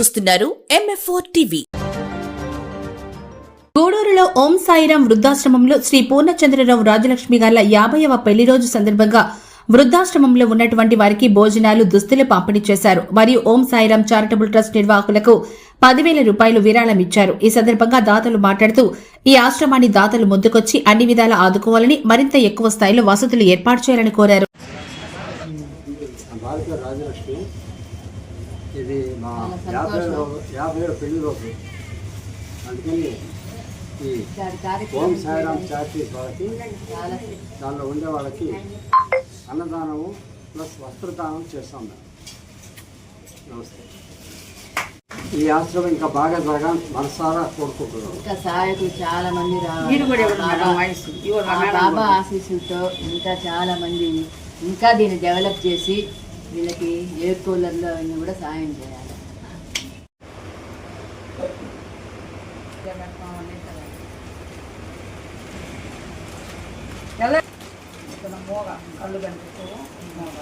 చూస్తున్నారు టీవీ గూడూరులో ఓం సాయిరాం వృద్ధాశ్రమంలో శ్రీ పూర్ణచంద్రరావు రాజలక్ష్మి గార్ల యాభైవ పెళ్ళి రోజు సందర్భంగా వృద్ధాశ్రమంలో ఉన్నటువంటి వారికి భోజనాలు దుస్తులు పంపిణీ చేశారు. మరియు ఓం సాయిరాం చారిటబుల్ ట్రస్ట్ నిర్వాహకులకు పదివేల రూపాయలు విరాళం ఇచ్చారు. ఈ సందర్భంగా దాతలు మాట్లాడుతూ ఈ ఆశ్రమాన్ని దాతలు ముందుకొచ్చి అన్ని విధాలా ఆదుకోవాలని మరింత ఎక్కువ స్థాయిలో వసతులు ఏర్పాటు చేయాలని కోరారు. ఇది మా యాభై యాభై ఏడు పెళ్ళి రోజు. అందుకని ఈ ఓం సాయిరామ్ చారిటీస్ వాళ్ళకి దానిలో ఉండే వాళ్ళకి అన్నదానము ప్లస్ వస్త్రదానం చేస్తాం మేము. నమస్తే. ఈ ఆశ్రమం ఇంకా బాగా జరగాలని మనసారా కోరుకుంటున్నాం. ఇంకా సహాయకులు చాలా మంది రావాలి బాబా. ఆశీస్సులతో ఇంకా చాలా మంది ఇంకా దీన్ని డెవలప్ చేసి వీళ్ళకి ఎయిర్ కూలర్లో అన్ని కూడా సహాయం చేయాలి ఎలా? ఇక్కడ మోగ కళ్ళు కనిపిస్తూ మోగ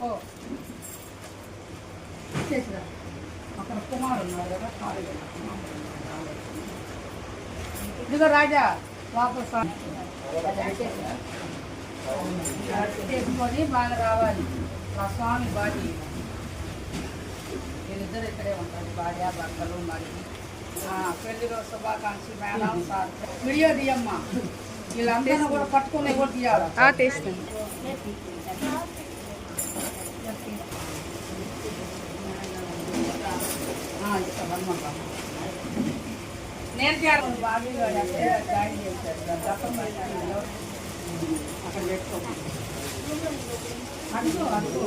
ఓ చేసిరా అక్కడ కుమారు ఉన్నారు కదా ఖాళీగా ఉన్నారు. ఇదిగో రాజా వాపస్ రా. చేసుకొని బాగా రావాలి మా స్వామి బాడీ వీళ్ళిద్దరు ఇక్కడే ఉంటారు భార్య భర్తలు మరి ఆ, పెళ్లి రోజు శుభాకాంక్షలు మేడం సార్ వీడియో తీయమ్మా వీళ్ళందరూ కూడా పట్టుకొని ఎవరు తీయాలి ఆ, ఇక్కడ రమ్మంటాము. నేను చేయాలి బాబీ గారు అంటే జాయిన్ చేశారు దత్తం పెట్టారు. అక్కడ అడుగు అడుగు.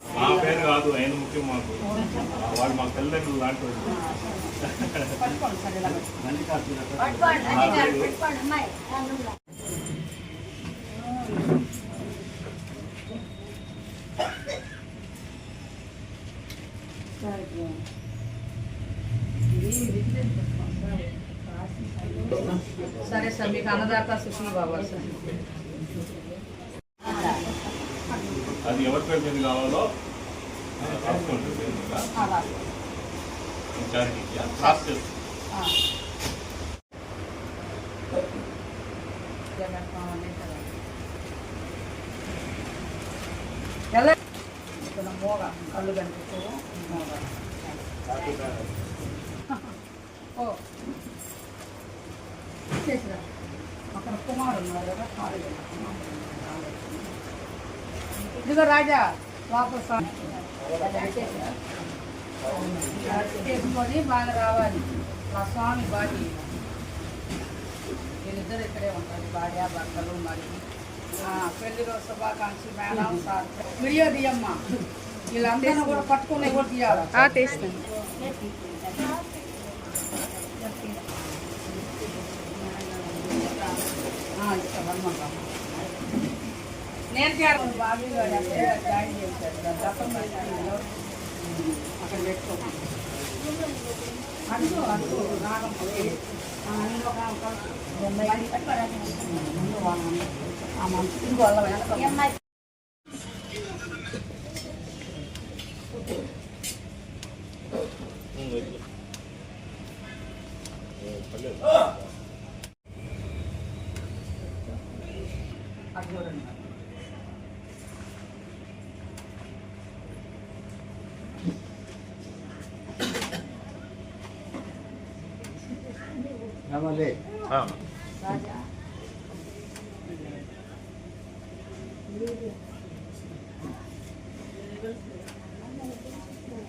మా పేరు కాదు ఆయన ముఖ్యం మాకు వాడు మాకు తల్లిదండ్రులు లాంటి. పట్టుకోండి సరే సరే మీకు అన్నదాత సుఖీ బాబా సార్. అది ఎవరి పేరు మీద కావాలో ఎలా? మోగ కళ్ళు కనిపిస్తూ మోగ. ఓ చేసిరా అక్కడ కుమారు ఉన్నారు కదా ఖాళీగా ఉన్నారు. ఇదిగో రాజా వాపస్ రా. చేసుకొని బాగా రావాలి మా స్వామి బాడీ వీళ్ళిద్దరు ఇక్కడే ఉంటారు భార్య భర్తలు మరి ఆ, పెళ్లి రోజు శుభాకాంక్షలు మేడం సార్ వీడియో తీయమ్మా వీళ్ళందరూ కూడా పట్టుకొని ఎవరు తీయాలి ఆ, ఇక్కడ రమ్మంటాము. నేను చేయాలి బాబీ గారు అంటే జాయిన్ చేశారు దత్తం పెట్టారు. అక్కడ పెట్టుకో అడుగు అడుగు రాగం ఆ, ఇంకో రాగం కలుపు. ముందు వాళ్ళని. ఆ మనసు ఇంకో వాళ్ళ వెనక. అది చూడండి ఏమలే ఆ, రాజా